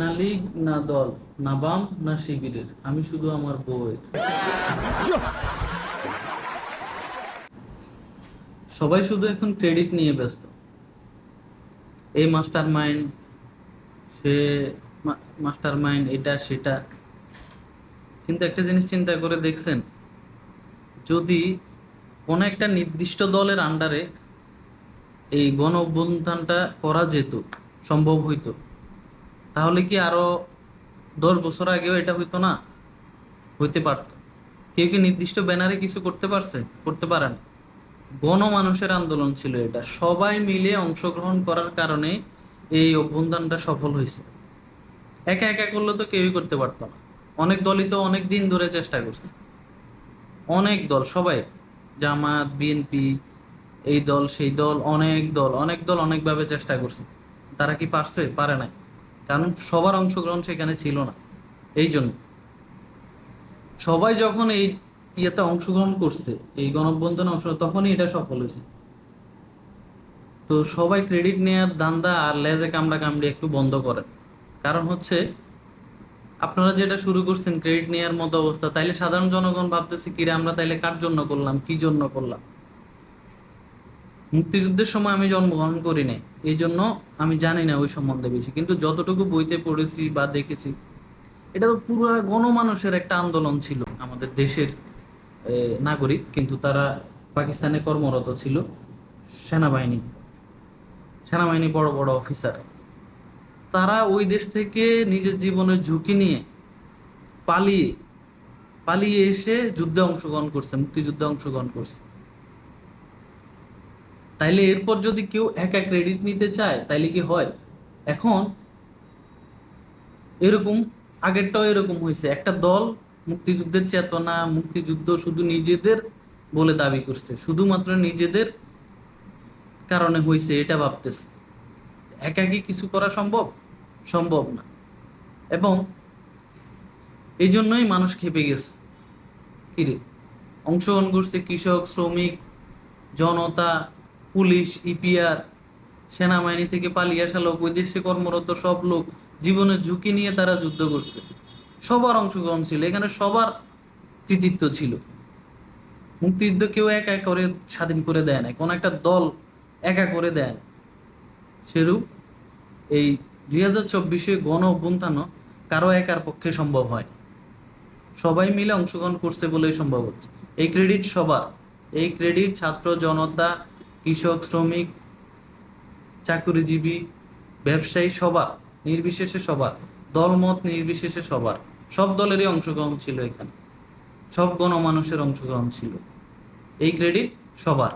না লীগ, না দল, না বাম, না শিবিরের। আমি শুধু আমার বউয়ের। সবাই শুধু এখন ক্রেডিট নিয়ে ব্যস্ত। এই মাস্টার মাইন্ড সে মাস্টার মাইন্ড এটা, সেটা। কিন্তু একটা জিনিস চিন্তা করে দেখছেন, যদি কোনো একটা নির্দিষ্ট দলের আন্ডারে এই গণ অভ্যুত্থানটা করা যেত সম্ভব হইতো তাহলে কি আরও দশ বছর আগেও এটা হইতো না? হইতে পারত। কেউ কি নির্দিষ্ট ব্যানারে কিছু করতে পারছে? করতে পারেন। গণমানুষের আন্দোলন ছিল এটা। সবাই মিলে অংশগ্রহণ করার কারণে এই অভ্যুত্থানটা সফল হয়েছে। একা একা করলে তো কেউই করতে পারতো না। অনেক দলই তো অনেক দিন ধরে চেষ্টা করছে। অনেক দল, সবাই। জামাত, বিএনপি, এই দল, সেই দল, অনেক দল অনেক দল অনেকভাবে চেষ্টা করছে। তারা কি পারছে? পারে নাই। কারণ সবার অংশগ্রহণ সেখানে ছিল না। এই জন্য। সবাই যখন এই ইয়েতে অংশগ্রহণ করছে, এই গণঅভ্যন্তরে অংশ তখনই এটা সফল হয়েছে। তো সবাই ক্রেডিট নেওয়ার দান্দা আর লেজে কামড়া কামড়ি একটু বন্ধ করেন। কারণ হচ্ছে, আপনারা যেটা শুরু করছেন, ক্রেডিট নেওয়ার মতো অবস্থা, তাইলে সাধারণ জনগণ ভাবতেছে কি রে আমরা তাইলে কার জন্য করলাম? কি জন্য করলাম? মুক্তিযুদ্ধের সময় আমি জন্মগ্রহণ করি নাই এই জন্য আমি জানি না ওই সম্বন্ধে বেশি। কিন্তু যতটুকু বইতে পড়েছি বা দেখেছি, এটা তো পুরো গণমানুষের একটা আন্দোলন ছিল আমাদের দেশের নাগরিক, কিন্তু তারা পাকিস্তানে কর্মরত ছিল সেনাবাহিনী সেনাবাহিনী বড় বড় অফিসার। তারা ওই দেশ থেকে নিজের জীবনের ঝুঁকি নিয়ে পালিয়ে পালিয়ে এসে যুদ্ধে অংশগ্রহণ করছে, মুক্তিযুদ্ধে অংশগ্রহণ করছে। তাইলে এরপর যদি কেউ একা ক্রেডিট নিতে চায়, তাইলে কি হয়? এখন এরকম, আগেরটাও এরকম হয়েছে একটা দল মুক্তিযুদ্ধের চেতনা, মুক্তিযুদ্ধ শুধু নিজেদের বলে দাবি করছে। শুধুমাত্র নিজেদের কারণে হয়েছে এটা ভাবতেছে। একা কি কিছু করা সম্ভব? সম্ভব না। এবং এই জন্যই মানুষ খেপে গেছে। কিরে অংশগ্রহণ করছে কৃষক, শ্রমিক, জনতা পুলিশ ইপিআর সেনাবাহিনী থেকে পালিয়ে আসা লোক ওই দেশে কর্মরত সব লোক জীবনের ঝুঁকি নিয়ে তারা যুদ্ধ করছে। সবার অংশগ্রহণ ছিল, এখানে সবার কৃতিত্ব ছিল। মুক্তিযুদ্ধ কেউ একা করে স্বাধীন করে দেয় না কোন একটা দল একা করে দেয় না সেরূপ এই দুই হাজার চব্বিশে গণ অভ্যুত্থানও কারও একার পক্ষে সম্ভব হয় সবাই মিলে অংশগ্রহণ করছে বলেই সম্ভব হচ্ছে। এই ক্রেডিট সবার, এই ক্রেডিট ছাত্র, জনতা কৃষক, শ্রমিক, চাকরিজীবী, ব্যবসায়ী সবার, নির্বিশেষে সবার, দলমত নির্বিশেষে সবার, সব দলেরই অংশগ্রহণ ছিল এখানে। সব গণমানুষের অংশগ্রহণ ছিল। এই ক্রেডিট সবার।